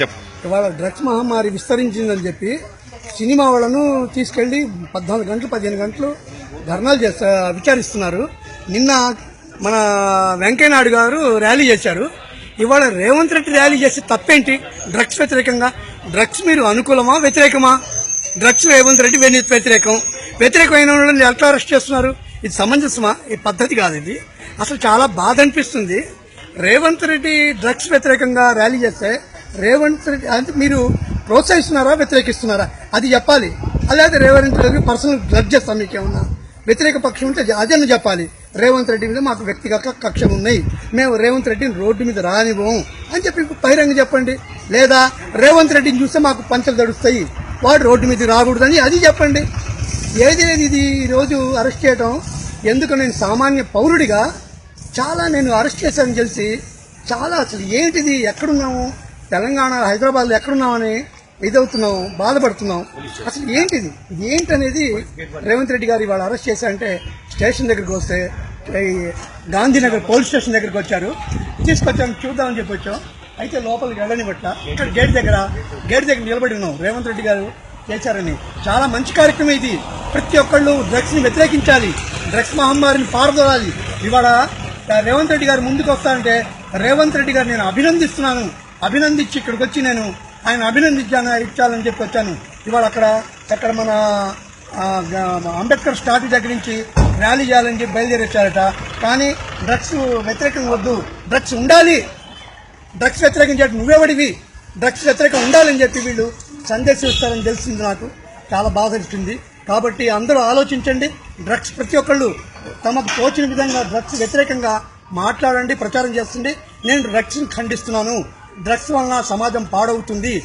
చెప్పు. ఇవాళ డ్రగ్స్ మహమ్మారి విస్తరించిందని చెప్పి సినిమా వాళ్ళను తీసుకెళ్ళి పద్నాలుగు గంటలు పదిహేను గంటలు ధర్నాలు చేస్తా విచారిస్తున్నారు. నిన్న మన వెంకయ్యనాయుడు గారు ర్యాలీ చేశారు. ఇవాళ రేవంత్ రెడ్డి ర్యాలీ చేసి తప్పేంటి? డ్రగ్స్ వ్యతిరేకంగా? డ్రగ్స్ మీరు అనుకూలమా వ్యతిరేకమా? డ్రగ్స్ రేవంత్ రెడ్డి వ్యతిరేకం. వ్యతిరేకమైన వాళ్ళని ఎట్లా అరెస్ట్ చేస్తున్నారు? ఇది సమంజసమా? ఈ పద్ధతి కాదు ఇది. అసలు చాలా బాధ అనిపిస్తుంది. రేవంత్ రెడ్డి డ్రగ్స్ వ్యతిరేకంగా ర్యాలీ చేస్తే రేవంత్ రెడ్డి అంటే మీరు ప్రోత్సహిస్తున్నారా వ్యతిరేకిస్తున్నారా? అది చెప్పాలి. అలాగే రేవంత్ రెడ్డి పర్సనల్ డ్రగ్ చేస్తాం మీకేమన్నా? వ్యతిరేక పక్షం ఉంటే అదన్న చెప్పాలి? రేవంత్ రెడ్డి మీద మాకు వ్యక్తిగత కక్షలు ఉన్నాయి. మేము రేవంత్ రెడ్డిని రోడ్డు మీద రానివ్వం అని చెప్పి బహిరంగ చెప్పండి. లేదా రేవంత్ రెడ్డిని చూస్తే మాకు పంచలు తడుస్తాయి. వాడు రోడ్డు మీద రాకూడదని అది చెప్పండి. ఏది ఇది ఈరోజు అరెస్ట్ చేయడం ఎందుకు నేను సామాన్య పౌరుడిగా చాలా నేను అరెస్ట్ చేశానని తెలిసి చాలా అసలు ఏంటిది? ఎక్కడున్నాము తెలంగాణ హైదరాబాద్లో ఎక్కడున్నామని ఇదవుతున్నాం బాధపడుతున్నాం అసలు ఏంటిది? ఇది ఏంటనేది రేవంత్ రెడ్డి గారు ఇవాళ అరెస్ట్ చేశారంటే స్టేషన్ దగ్గరికి వస్తే గాంధీనగర్ పోలీస్ స్టేషన్ దగ్గరికి వచ్చారు. తీసుకొచ్చాం చూద్దామని చెప్పి వచ్చాం. అయితే లోపలికి వెళ్ళని పట్ల ఇక్కడ గేట్ దగ్గర గేట్ దగ్గర నిలబడి ఉన్నాం. రేవంత్ రెడ్డి గారు చేశారని. చాలా మంచి కార్యక్రమం ఇది. ప్రతి ఒక్కళ్ళు డ్రగ్స్ని వ్యతిరేకించాలి. డ్రగ్స్ మహమ్మారిని పారదోలాలి. ఇవాళ రేవంత్ రెడ్డి గారు ముందుకు వస్తానంటే రేవంత్ రెడ్డి గారు నేను అభినందిస్తున్నాను. అభినందించి ఇక్కడికి వచ్చి నేను ఆయన అభినందించాను ఇచ్చాలని చెప్పి వచ్చాను. ఇవాళ అక్కడ అక్కడ మన అంబేద్కర్ స్టాట్యూ దగ్గర నుంచి ర్యాలీ చేయాలని చెప్పి బయలుదేరి వచ్చారట కానీ డ్రగ్స్ వ్యతిరేకం వద్దు. డ్రగ్స్ ఉండాలి. డ్రగ్స్ వ్యతిరేకం చెప్పి నువ్వెవడివి? డ్రగ్స్ వ్యతిరేకం ఉండాలని చెప్పి వీళ్ళు సందేశం ఇస్తారని తెలిసింది నాకు. చాలా బాధ ఇస్తుంది కాబట్టి అందరూ ఆలోచించండి. డ్రగ్స్ ప్రతి ఒక్కళ్ళు తమకు తోచిన విధంగా డ్రగ్స్ వ్యతిరేకంగా మాట్లాడండి ప్రచారం చేస్తుంది. నేను డ్రగ్స్ని ఖండిస్తున్నాను. డ్రగ్స్ వలన సమాజం పాడవుతుంది.